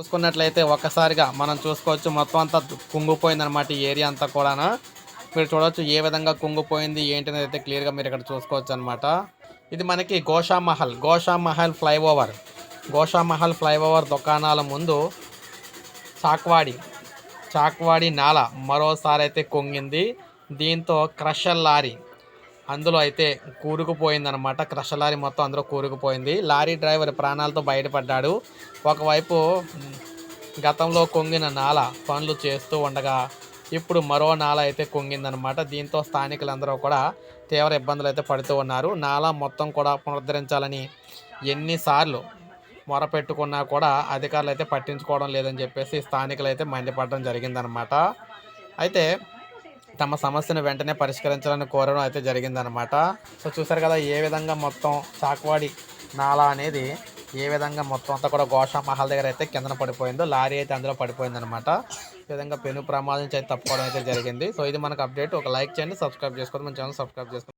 చూసుకున్నట్లయితే ఒక్కసారిగా మనం చూసుకోవచ్చు మొత్తం అంతా కుంగిపోయింది అనమాట ఈ ఏరియా అంతా కూడా మీరు చూడవచ్చు ఏ విధంగా కుంగిపోయింది ఏంటి అనేది అయితే క్లియర్గా మీరు ఇక్కడ చూసుకోవచ్చు అనమాట ఇది మనకి గోషా మహల్ గోషా మహల్ ఫ్లైఓవర్. గోషా మహల్ ఫ్లైఓవర్ దుకాణాల ముందు చాక్వాడి చాక్వాడి నాల మరోసారి అయితే కొంగింది. దీంతో క్రషర్ లారీ అందులో అయితే కూరుకుపోయిందనమాట క్రష్ లారీ మొత్తం అందులో కూరుకుపోయింది. లారీ డ్రైవర్ ప్రాణాలతో బయటపడ్డాడు. ఒకవైపు గతంలో కొంగిన నాల పనులు చేస్తూ ఉండగా ఇప్పుడు మరో నాల అయితే కుంగిందనమాట దీంతో స్థానికులందరూ కూడా తీవ్ర ఇబ్బందులు అయితే పడుతూ ఉన్నారు. నాల మొత్తం కూడా పునరుద్ధరించాలని ఎన్నిసార్లు మొరపెట్టుకున్నా కూడా అధికారులు అయితే పట్టించుకోవడం లేదని చెప్పేసి స్థానికులు అయితే మండిపడడం జరిగిందనమాట అయితే తమ సమస్యను వెంటనే పరిష్కరించాలని కోరడం అయితే జరిగిందనమాట సో చూసారు కదా ఏ విధంగా మొత్తం చాక్వాడి నాలా అనేది ఏ విధంగా మొత్తం అంతా కూడా గోషా మహల్ దగ్గర అయితే కిందన పడిపోయిందో లారీ అయితే అందులో పడిపోయిందనమాట ఈ విధంగా పెను ప్రమాదం నుంచి అయితే తప్పుకోవడం అయితే జరిగింది. సో ఇది మనకు అప్డేట్. ఒక లైక్ చేయండి సబ్స్క్రైబ్ చేసుకోండి మన ఛానల్ సబ్స్క్రైబ్ చేసుకోండి.